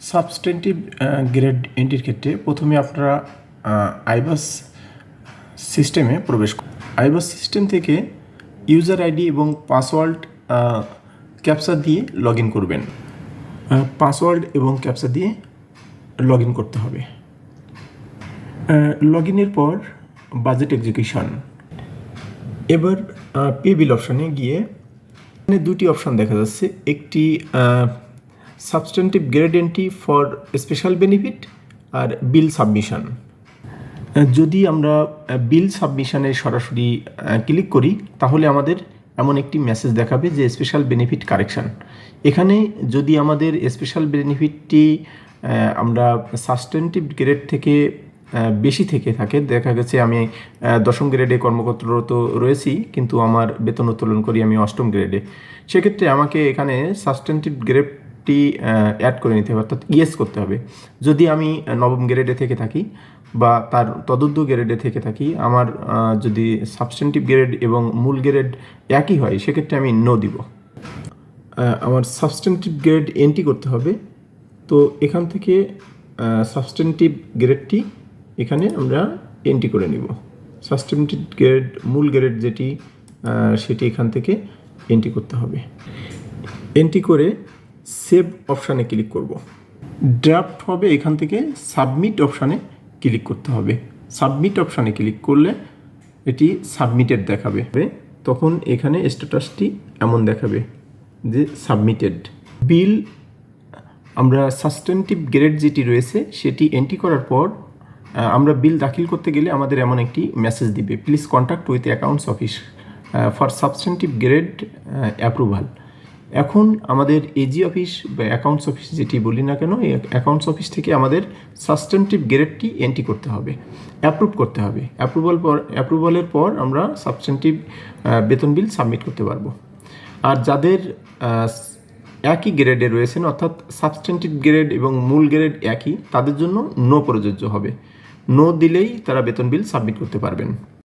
Substantive grade এন্ট্রির ক্ষেত্রে প্রথমে আপনারা আইবাস সিস্টেমে প্রবেশ করুন। আইবাস সিস্টেম থেকে ইউজার আইডি এবং পাসওয়ার্ড ক্যাপচা দিয়ে লগ ইন করবেন পাসওয়ার্ড এবং ক্যাপচা দিয়ে লগ ইন করতে হবে। লগ ইনের পর বাজেট এক্সিকিউশন এবার পে বিল অপশানে গিয়ে দুটি অপশান দেখা যাচ্ছে। একটি substantive grade for special benefit R bill submission যদি আমরা বিল সাবমিশনে সরাসরি ক্লিক করি, তাহলে আমাদের এমন একটি মেসেজ দেখাবে যে স্পেশাল বেনিফিট কারেকশান এখানে যদি আমাদের স্পেশাল বেনিফিটটি আমরা সাস্টেন্টিভ গ্রেড থেকে বেশি থেকে থাকে, দেখা গেছে আমি দশম গ্রেডে কর্মকর্তারত রয়েছি, কিন্তু আমার বেতন উত্তোলন করি আমি অষ্টম গ্রেডে সেক্ষেত্রে আমাকে এখানে সাস্টেন্টিভ গ্রেডটি অ্যাড করে নিতে হবে, অর্থাৎ ইয়েস করতে হবে। যদি আমি নবম গ্রেডে থেকে থাকি বা তার তদুর্ধ গ্রেডে থেকে থাকি, আমার যদি সাবস্টেন্টিভ গ্রেড এবং মূল গ্রেড একই হয়, সেক্ষেত্রে আমি নো দিব। আমার সাবস্টেন্টিভ গ্রেড এন্ট্রি করতে হবে। তো এখান থেকে সাবস্টেন্টিভ গ্রেডটি এখানে আমরা এন্ট্রি করে নিব। সাবস্টেন্টিভ গ্রেড মূল গ্রেড যেটি সেটি এখান থেকে এন্ট্রি করতে হবে। এন্ট্রি করে সেভ অপশানে ক্লিক করব। ড্রাফট হবে এখান থেকে সাবমিট অপশানে ক্লিক করতে হবে। সাবমিট অপশানে ক্লিক করলে এটি সাবমিটেড দেখাবে। তখন এখানে স্ট্যাটাসটি এমন দেখাবে যে সাবমিটেড। বিল, আমরা সাস্টেন্টিভ গ্রেড যেটি রয়েছে সেটি এন্ট্রি করার পর আমরা বিল দাখিল করতে গেলে আমাদের এমন একটি মেসেজ দিবে please contact with accounts office for substantive grade approval এখন আমাদের এজি অফিস বা অ্যাকাউন্টস অফিস যেটি বলি না কেন, এই অ্যাকাউন্টস অফিস থেকে আমাদের সাবস্টেন্টিভ গ্রেডটি এন্ট্রি করতে হবে অ্যাপ্রুভ করতে হবে। অ্যাপ্রুভাল পর অ্যাপ্রুভালের পর আমরা সাবস্টেন্টিভ বেতন বিল সাবমিট করতে পারব। আর যাদের একই গ্রেডে রয়েছেন, অর্থাৎ সাবস্টেন্টিভ গ্রেড এবং মূল গ্রেড একই, তাদের জন্য নো প্রযোজ্য হবে। নো দিলেই তারা বেতন বিল সাবমিট করতে পারবেন।